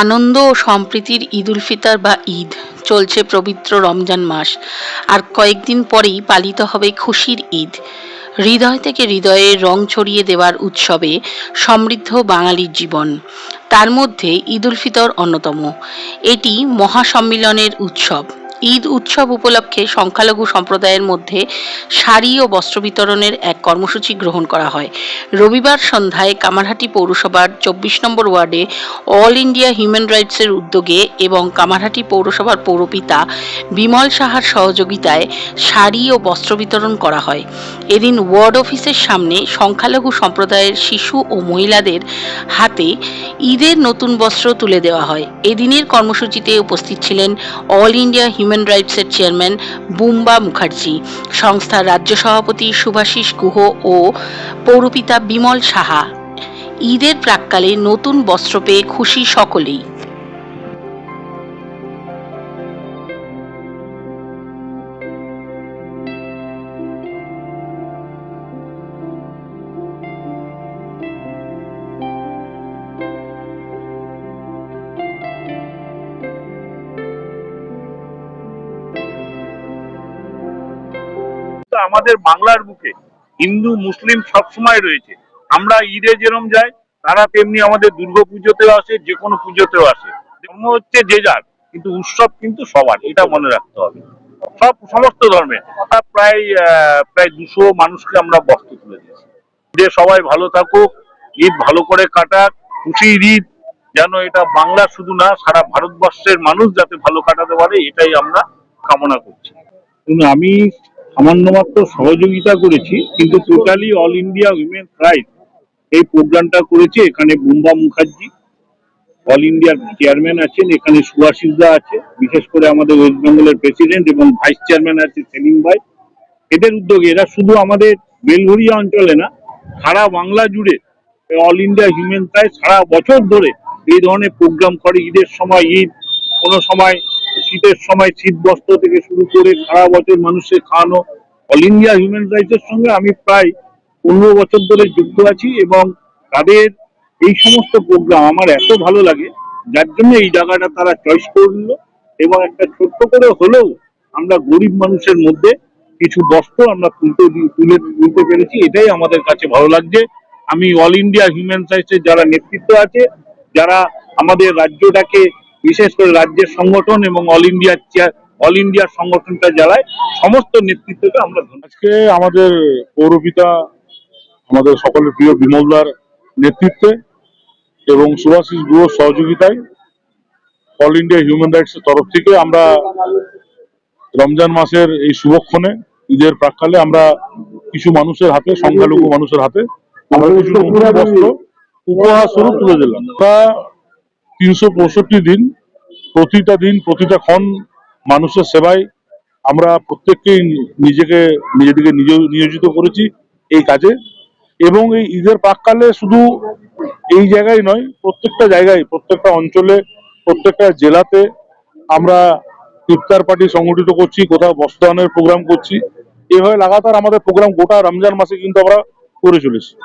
আনন্দ ও সম্প্রীতির ঈদ উল ফিতর বা ঈদ চলছে পবিত্র রমজান মাস। আর কয়েকদিন পরেই পালিত হবে খুশির ঈদ। হৃদয় থেকে হৃদয়ে রং ছড়িয়ে দেওয়ার উৎসবে সমৃদ্ধ বাঙালির জীবন। তার মধ্যে ঈদ উল ফিতর অন্যতম। এটি মহাসম্মিলনের উৎসব। ঈদ উৎসব উপলক্ষে সংখ্যালঘু সম্প্রদায়ের মধ্যে শাড়ি ও বস্ত্র বিতরণের এক কর্মসূচি গ্রহণ করা হয়। রবিবার সন্ধ্যায় কামারহাটি পৌরসভার চব্বিশ নম্বর ওয়ার্ডে অল ইন্ডিয়া হিউম্যান রাইটসের উদ্যোগে এবং কামারহাটি পৌরসভার পৌরপিতা বিমল সাহার সহযোগিতায় শাড়ি ও বস্ত্র বিতরণ করা হয়। এদিন ওয়ার্ড অফিসের সামনে সংখ্যালঘু সম্প্রদায়ের শিশু ও মহিলাদের হাতে ঈদের নতুন বস্ত্র তুলে দেওয়া হয়। এদিনের কর্মসূচিতে উপস্থিত ছিলেন অল ইন্ডিয়া হিউম্যান রাইটসের চেয়ারম্যান বুম্বা মুখার্জি সংস্থার রাজ্য সভাপতি সুভাষিস গুহ ও পৌরপিতা বিমল সাহা। ঈদের প্রাককালে নতুন বস্ত্র পেয়ে খুশি সকলেই। তো আমাদের বাংলার বুকে হিন্দু, মুসলিম সবসময় রয়েছে। আমরা ঈদে যেরম যাই, তারা তেমনি আমাদের দুর্গা পুজোতেও আসে, যে কোনো পুজোতেও আসে। ধর্ম হচ্ছে যে যার, কিন্তু উৎসব কিন্তু সবার, এটা মনে রাখতে হবে। সব, সমস্ত আমরা প্রায় প্রায় দুশো মানুষকে আমরা বস্ত্র তুলে দিয়েছি। ঈদে সবাই ভালো থাকুক, ঈদ ভালো করে কাটাক, খুশি ঈদ, যেন এটা বাংলা শুধু না, সারা ভারতবর্ষের মানুষ যাতে ভালো কাটাতে পারে, এটাই আমরা কামনা করছি। আমি সামান্য মাত্র সহযোগিতা করেছি, কিন্তু totally all India women right এই প্রোগ্রামটা করেছে। এখানে বুম্বা মুখার্জি অল ইন্ডিয়ার চেয়ারম্যান আছেন, এখানে সুভাষিসদা আছে, বিশেষ করে আমাদের ওয়েস্ট বেঙ্গলের প্রেসিডেন্ট এবং ভাইস চেয়ারম্যান আছে সেলিম ভাই। এদের উদ্যোগে এরা শুধু আমাদের বেলঘরিয়া অঞ্চলে না, সারা বাংলা জুড়ে অল ইন্ডিয়া হিউম্যান রাইটস সারা বছর ধরে এই ধরনের প্রোগ্রাম করে। ঈদের সময়, ঈদ, কোনো সময় শীতের সময় শীত বস্ত্র থেকে শুরু করে সারা বছর মানুষের খাওয়ানো। অল ইন্ডিয়া হিউম্যান রাইটসের সঙ্গে আমি প্রায় পনেরো বছর ধরে যুক্ত আছি এবং তাদের এই সমস্ত প্রোগ্রাম আমার এত ভালো লাগে, যার জন্য এই জায়গাটা তারা চয়েস করল এবং একটা ছোট্ট করে হলেও আমরা গরিব মানুষের মধ্যে কিছু বস্ত্র আমরা তুলতে তুলে তুলতে পেরেছি, এটাই আমাদের কাছে ভালো লাগছে। আমি অল ইন্ডিয়া হিউম্যান রাইটসের যারা নেতৃত্ব আছে, যারা আমাদের রাজ্যটাকে বিশেষ করে রাজ্যের সংগঠন এবং অল ইন্ডিয়া অল ইন্ডিয়ার সংগঠনটা জ্বালায়, সমস্ত নেতৃত্বকে আমরা আজকে আমাদের পৌরপিতা, আমাদের সকলের প্রিয় বিমলদার নেতৃত্বে এবং সুভাষিস গুহর সহযোগিতায় অল ইন্ডিয়া হিউম্যান রাইটস এর তরফ থেকে আমরা রমজান মাসের এই শুভক্ষণে, ঈদের প্রাককালে আমরা কিছু মানুষের হাতে, সংখ্যালঘু মানুষের হাতে, আমরা কিছু উপহার স্বরূপ তুলে দিলাম। তিনশো পঁয়ষট্টি দিন প্রতিটা দিন, প্রতিটা ক্ষণ মানুষের সেবায় আমরা প্রত্যেককেই নিজেকে, নিজেদেরকে নিজ- নিয়োজিত করেছি এই কাজে। এবং এই ঈদের প্রাককালে শুধু এই জায়গায় নয়, প্রত্যেকটা জায়গায়, প্রত্যেকটা অঞ্চলে, প্রত্যেকটা জেলাতে আমরা ইফতার পার্টি সংগঠিত করছি, কোথাও বস্ত্রদানের প্রোগ্রাম করছি। এভাবে লাগাতার আমাদের প্রোগ্রাম গোটা রমজান মাসে কিন্তু আমরা করে চলেছি।